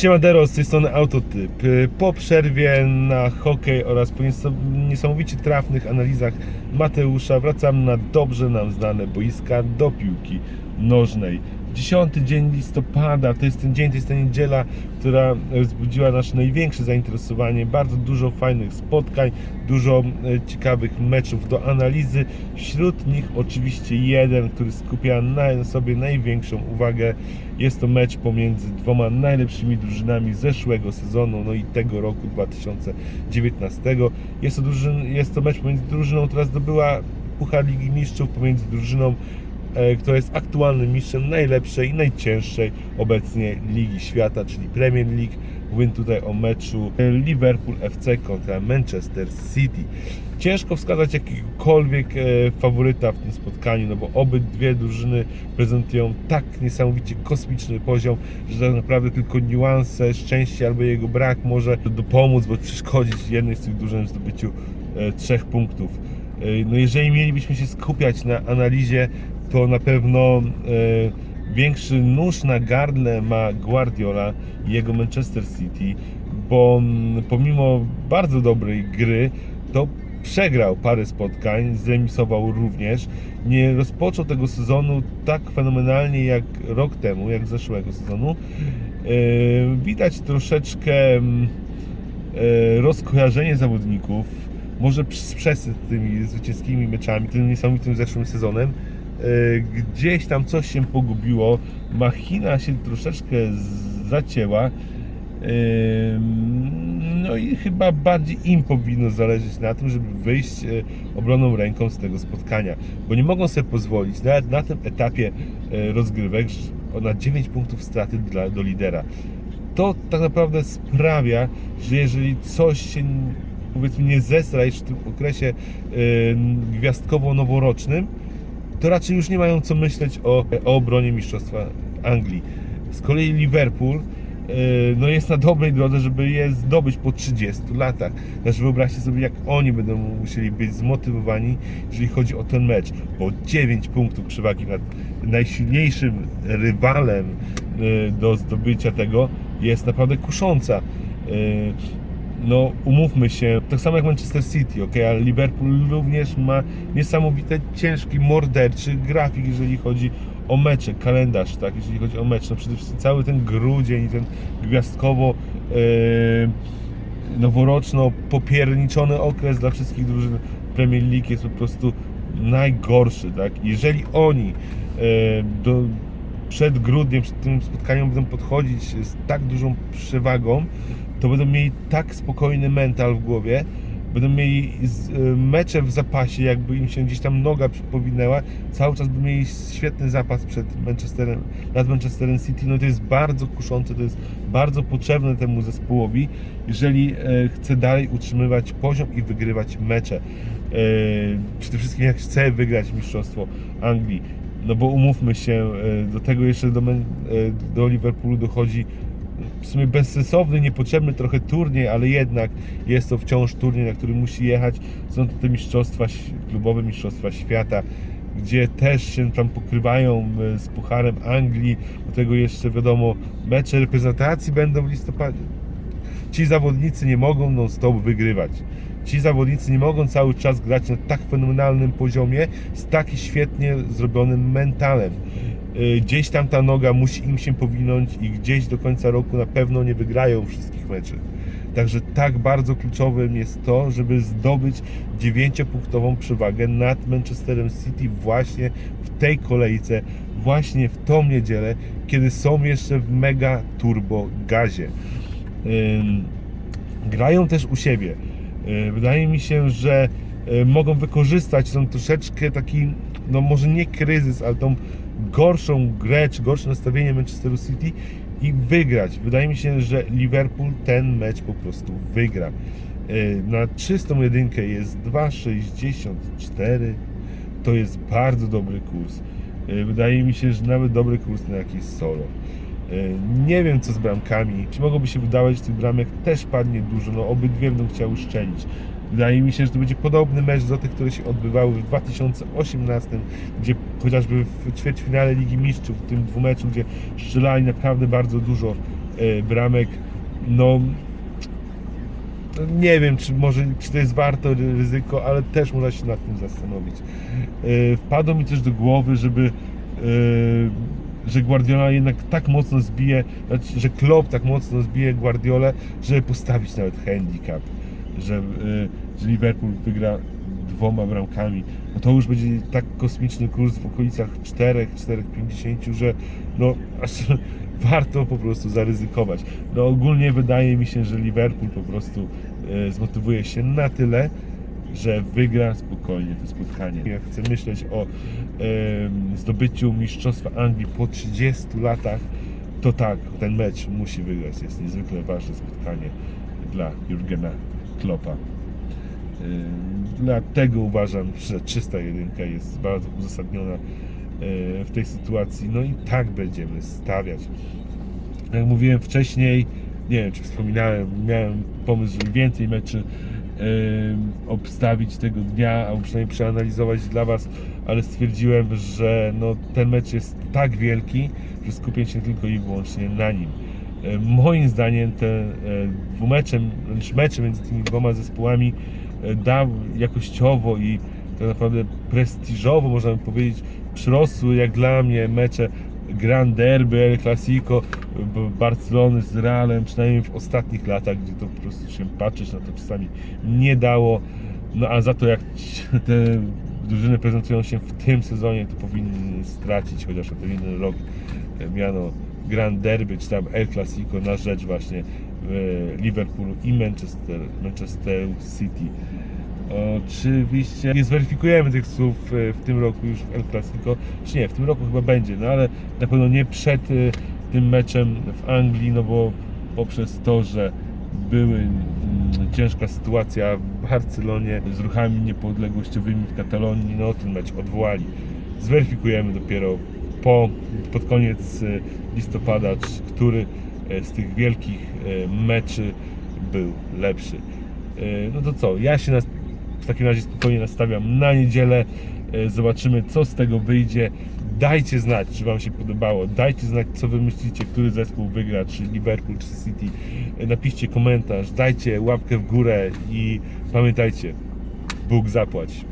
Siemadero, z tej strony Autotyp. Y, Po przerwie na hokej oraz po niesamowicie trafnych analizach Mateusza wracam na dobrze nam znane boiska do piłki nożnej. 10 dzień listopada, to jest ten dzień, to jest ta niedziela, która wzbudziła nasze największe zainteresowanie. Bardzo dużo fajnych spotkań, dużo e, ciekawych meczów do analizy. Wśród nich oczywiście jeden, który skupia na sobie największą uwagę. Jest to mecz pomiędzy dwoma najlepszymi drużynami zeszłego sezonu, no i tego roku 2019. Jest to, drużyn, jest to mecz pomiędzy drużyną, która zdobyła Puchar Ligi Mistrzów, pomiędzy drużyną, która jest aktualnym mistrzem najlepszej i najcięższej obecnie Ligi Świata, czyli Premier League. Mówię tutaj o meczu Liverpool FC kontra Manchester City. Ciężko wskazać jakiegokolwiek e, faworyta w tym spotkaniu, no bo obydwie drużyny prezentują tak niesamowicie kosmiczny poziom, że tak naprawdę tylko niuanse, szczęście albo jego brak może dopomóc, bo przeszkodzić jednej z tych drużyn w zdobyciu e, trzech punktów. E, No jeżeli mielibyśmy się skupiać na analizie, to na pewno e, większy nóż na gardle ma Guardiola i jego Manchester City, bo mm, pomimo bardzo dobrej gry, to przegrał parę spotkań, zremisował również. Nie rozpoczął tego sezonu tak fenomenalnie jak rok temu, jak zeszłego sezonu. E, Widać troszeczkę mm, e, rozkojarzenie zawodników, może przesyt tymi zwycięskimi meczami, tym niesamowitym zeszłym sezonem. E, Gdzieś tam coś się pogubiło, machina się troszeczkę zacięła. No i chyba bardziej im powinno zależeć na tym, żeby wyjść e, obroną ręką z tego spotkania, bo nie mogą sobie pozwolić nawet na tym etapie e, rozgrywek na 9 punktów straty dla, do lidera. To tak naprawdę sprawia, że jeżeli coś się powiedzmy nie zestra jeszcze w tym okresie gwiazdkowo-noworocznym, to raczej już nie mają co myśleć o, o obronie Mistrzostwa Anglii. Z kolei Liverpool e, no jest na dobrej drodze, żeby je zdobyć po 30 latach. Znaczy wyobraźcie sobie, jak oni będą musieli być zmotywowani, jeżeli chodzi o ten mecz, bo 9 punktów przewagi nad najsilniejszym rywalem e, do zdobycia tego jest naprawdę kusząca. No umówmy się, tak samo jak Manchester City, ok, ale Liverpool również ma niesamowite, ciężki, morderczy grafik, jeżeli chodzi o mecze, kalendarz, tak, jeżeli chodzi o mecz, no przede wszystkim cały ten grudzień, ten gwiazdkowo e, noworoczno popierniczony okres dla wszystkich drużyn Premier League jest po prostu najgorszy, tak, jeżeli oni e, do, przed grudniem, przed tym spotkaniem będą podchodzić z tak dużą przewagą, to będą mieli tak spokojny mental w głowie, będą mieli y, mecze w zapasie, jakby im się gdzieś tam noga powinęła, cały czas by mieli świetny zapas przed Manchesterem, nad Manchesterem City, no to jest bardzo kuszące, to jest bardzo potrzebne temu zespołowi, jeżeli e, chce dalej utrzymywać poziom i wygrywać mecze. E, Przede wszystkim jak chce wygrać Mistrzostwo Anglii. No bo umówmy się, e, do tego jeszcze do, e, do Liverpoolu dochodzi w sumie bezsensowny, niepotrzebny trochę turniej, ale jednak jest to wciąż turniej, na który musi jechać. Są to te mistrzostwa, klubowe mistrzostwa świata, gdzie też się tam pokrywają e, z Pucharem Anglii. Do tego jeszcze wiadomo, mecze reprezentacji będą w listopadzie. Ci zawodnicy nie mogą non-stop wygrywać. Ci zawodnicy nie mogą cały czas grać na tak fenomenalnym poziomie, z tak świetnie zrobionym mentalem. Y, Gdzieś tam ta noga musi im się powinąć i gdzieś do końca roku na pewno nie wygrają wszystkich meczów. Także tak bardzo kluczowym jest to, żeby zdobyć dziewięciopunktową przewagę nad Manchesterem City właśnie w tej kolejce, właśnie w tą niedzielę, kiedy są jeszcze w mega turbo gazie. Grają też u siebie. Wydaje mi się, że mogą wykorzystać ten troszeczkę taki, no może nie kryzys, ale tą gorszą grę, czy gorsze nastawienie Manchesteru City i wygrać. Wydaje mi się, że Liverpool ten mecz po prostu wygra. Na czystą jedynkę jest 2,64. To jest bardzo dobry kurs. Wydaje mi się, że nawet dobry kurs na jakieś solo. E, Nie wiem co z bramkami. Czy mogłoby się wydawać, że tych bramek też padnie dużo. No obydwie będą chciały szczelić. Wydaje mi się, że to będzie podobny mecz do tych, które się odbywały w 2018, gdzie chociażby w ćwierćfinale Ligi Mistrzów, w tym dwumeczu, gdzie strzelali naprawdę bardzo dużo e, bramek. No, no nie wiem, czy może czy to jest warto ry- ryzyko, ale też można się nad tym zastanowić. E, Wpadło mi też do głowy, żeby że Guardiola jednak tak mocno zbije, znaczy, że Klopp tak mocno zbije Guardiolę, żeby postawić nawet handicap, że, e, że Liverpool wygra dwoma bramkami, no to już będzie tak kosmiczny kurs w okolicach 4, 4,50, że no aż warto po prostu zaryzykować. No ogólnie wydaje mi się, że Liverpool po prostu e, zmotywuje się na tyle, że wygra spokojnie to spotkanie. Ja chcę myśleć o zdobyciu Mistrzostwa Anglii po 30 latach, to tak, ten mecz musi wygrać. Jest niezwykle ważne spotkanie dla Jurgena Kloppa. Dlatego uważam, że 301 jest bardzo uzasadniona w tej sytuacji. No i tak będziemy stawiać. Jak mówiłem wcześniej, nie wiem czy wspominałem, miałem pomysł, żeby więcej meczy obstawić tego dnia, albo przynajmniej przeanalizować dla Was, ale stwierdziłem, że no, ten mecz jest tak wielki, że skupię się tylko i wyłącznie na nim. Moim zdaniem te e, dwumeczem, wręcz mecze między tymi dwoma zespołami e, dał jakościowo i tak naprawdę prestiżowo, można powiedzieć, przyrosły jak dla mnie mecze Grand Derby, El Clasico, Barcelony z Realem, przynajmniej w ostatnich latach, gdzie to po prostu się patrzeć na to czasami nie dało. No a za to jak te drużyny prezentują się w tym sezonie, to powinny stracić chociaż na ten jeden rok e, miano Grand Derby, czy tam El Clasico na rzecz właśnie e, Liverpoolu i Manchester, Manchester City. Oczywiście nie zweryfikujemy tych słów e, w tym roku już w El Clasico, czy nie, w tym roku chyba będzie, no ale na pewno nie przed e, tym meczem w Anglii, no bo poprzez to, że były mm, ciężka sytuacja w Barcelonie z ruchami niepodległościowymi w Katalonii, no ten mecz odwołali. Zweryfikujemy dopiero po, pod koniec e, listopada, który z tych wielkich meczy był lepszy. No to co, ja się nas, w takim razie spokojnie nastawiam na niedzielę. E, Zobaczymy, co z tego wyjdzie. Dajcie znać, czy Wam się podobało. Dajcie znać, co Wy myślicie, który zespół wygra, czy Liverpool, czy City. E, Napiszcie komentarz, dajcie łapkę w górę i pamiętajcie, Bóg zapłać.